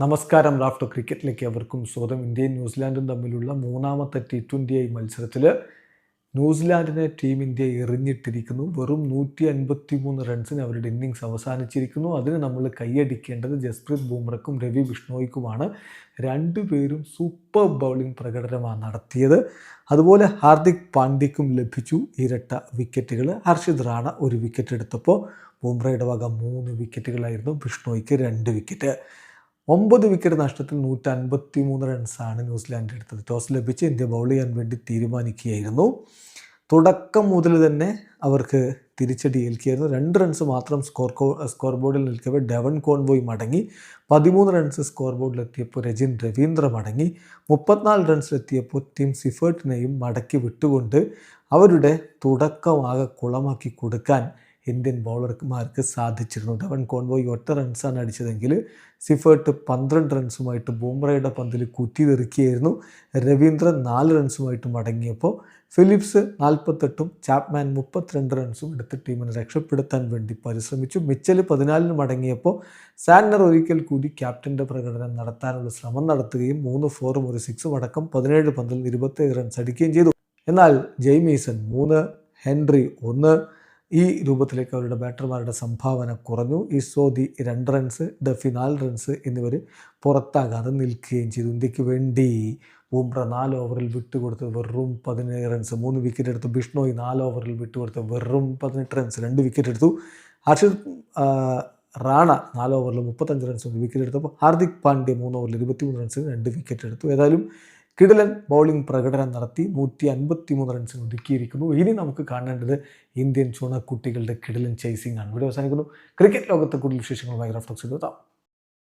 നമസ്കാരം റാഫ്റ്റർ ക്രിക്കറ്റിലേക്ക് അവർക്കും സ്വാഗതം. ഇന്ത്യയും ന്യൂസിലാൻഡും തമ്മിലുള്ള മൂന്നാമത്തെ ടി ട്വന്റി ഐ മത്സരത്തിൽ ന്യൂസിലാൻഡിനെ ടീം ഇന്ത്യ എറിഞ്ഞിട്ടിരിക്കുന്നു. വെറും നൂറ്റി അൻപത്തി മൂന്ന് റൺസിന് അവരുടെ ഇന്നിങ്സ് അവസാനിച്ചിരിക്കുന്നു. അതിന് നമ്മൾ കൈയടിക്കേണ്ടത് ജസ്പ്രീത് ബുംറയ്ക്കും രവി ബിഷ്ണോയ്ക്കുമാണ്. രണ്ടുപേരും സൂപ്പർ ബൗളിംഗ് പ്രകടനമാണ് നടത്തിയത്. അതുപോലെ ഹാർദിക് പാണ്ഡ്യക്കും ലഭിച്ചു ഇരട്ട വിക്കറ്റുകൾ ഹർഷിത് റാണ ഒരു വിക്കറ്റ് എടുത്തപ്പോൾ ബുംറയുടെ വക മൂന്ന് വിക്കറ്റുകളായിരുന്നു ബിഷ്ണോയ്ക്ക് രണ്ട് വിക്കറ്റ് ഒമ്പത് വിക്കറ്റ് നഷ്ടത്തിൽ നൂറ്റി അൻപത്തി മൂന്ന് റൺസാണ് ന്യൂസിലാൻഡ് എടുത്തത്. ടോസ് ലഭിച്ച് ഇന്ത്യ ബൗൾ ചെയ്യാൻ വേണ്ടി തീരുമാനിക്കുകയായിരുന്നു. തുടക്കം മുതൽ തന്നെ അവർക്ക് തിരിച്ചടി ഏൽക്കുകയായിരുന്നു രണ്ട് റൺസ് മാത്രം സ്കോർ സ്കോർ ബോർഡിൽ നിൽക്കവേ ഡെവൻ കോൺവോയ് മടങ്ങി. പതിമൂന്ന് റൺസ് സ്കോർ ബോർഡിലെത്തിയപ്പോൾ രജിൻ രവീന്ദ്ര മടങ്ങി. മുപ്പത്തിനാല് റൺസിലെത്തിയപ്പോൾ ടീം സിഫേർട്ടിനെയും മടക്കി വിട്ടുകൊണ്ട് അവരുടെ തുടക്കമാകെ കുളമാക്കി കൊടുക്കാൻ ഇന്ത്യൻ ബൗളർമാർക്ക് സാധിച്ചിരുന്നു. ഡവൻ കോൺവോയ് ഒറ്റ റൺസാണ് അടിച്ചതെങ്കിൽ സിഫേർട്ട് പന്ത്രണ്ട് റൺസുമായിട്ട് ബൂംറയുടെ പന്തിൽ കുത്തിതെറിക്കുകയായിരുന്നു രവീന്ദ്രൻ നാല് റൺസുമായിട്ട് മടങ്ങിയപ്പോൾ ഫിലിപ്സ് നാൽപ്പത്തെട്ടും ചാപ്മാൻ മുപ്പത്തിരണ്ട് റൺസും എടുത്ത് ടീമിനെ രക്ഷപ്പെടുത്താൻ വേണ്ടി പരിശ്രമിച്ചു. മിച്ചൽ പതിനാലിന് മടങ്ങിയപ്പോൾ സാന്നർ ഒരിക്കൽ കൂടി ക്യാപ്റ്റന്റെ പ്രകടനം നടത്താനുള്ള ശ്രമം നടത്തുകയും മൂന്ന് ഫോറും ഒരു സിക്സും അടക്കം പതിനേഴ് പന്തിൽ ഇരുപത്തേഴ് റൺസ് അടിക്കുകയും ചെയ്തു. എന്നാൽ ജെയ്മീസൺ മൂന്ന് ഹെൻറി ഒന്ന് ഈ രൂപത്തിലേക്ക് അവരുടെ ബാറ്റർമാരുടെ സംഭാവന കുറഞ്ഞു. ഇസോദി രണ്ട് റൺസ് ഡഫി നാല് റൺസ് എന്നിവർ പുറത്താകാതെ നിൽക്കുകയും ചെയ്തു. ഇന്ത്യയ്ക്ക് വേണ്ടി ബുംറ നാല് ഓവറിൽ വിട്ടുകൊടുത്ത് വെറും പതിനേഴ് റൺസ് മൂന്ന് വിക്കറ്റ് എടുത്തു ബിഷ്ണോയ് നാല് ഓവറിൽ വിട്ടുകൊടുത്ത് വെറും പതിനെട്ട് റൺസ് രണ്ട് വിക്കറ്റ് എടുത്തു. ഹർഷിത് റാണ നാല് ഓവറിൽ മുപ്പത്തഞ്ച് റൺസ് വിക്കറ്റ് എടുത്തപ്പോൾ ഹാർദിക് പാണ്ഡ്യ മൂന്ന് ഓവറിൽ ഇരുപത്തിമൂന്ന് റൺസിന് രണ്ട് വിക്കറ്റ് എടുത്തു. ഏതായാലും കിടിലൻ ബൗളിംഗ് പ്രകടനം നടത്തി നൂറ്റി അൻപത്തി മൂന്ന് റൺസിന് ഒതുക്കിയിരിക്കുന്നു. ഇനി നമുക്ക് കാണേണ്ടത് ഇന്ത്യൻ ചുണക്കുട്ടികളുടെ കിടലൻ ചേസിംഗ് ആണ്. ഇവിടെ അവസാനിക്കുന്നു. ക്രിക്കറ്റ് ലോകത്തെ കൂടുതൽ വിശേഷങ്ങളുമായി റഫ്ലക്സ് ചെയ്തു.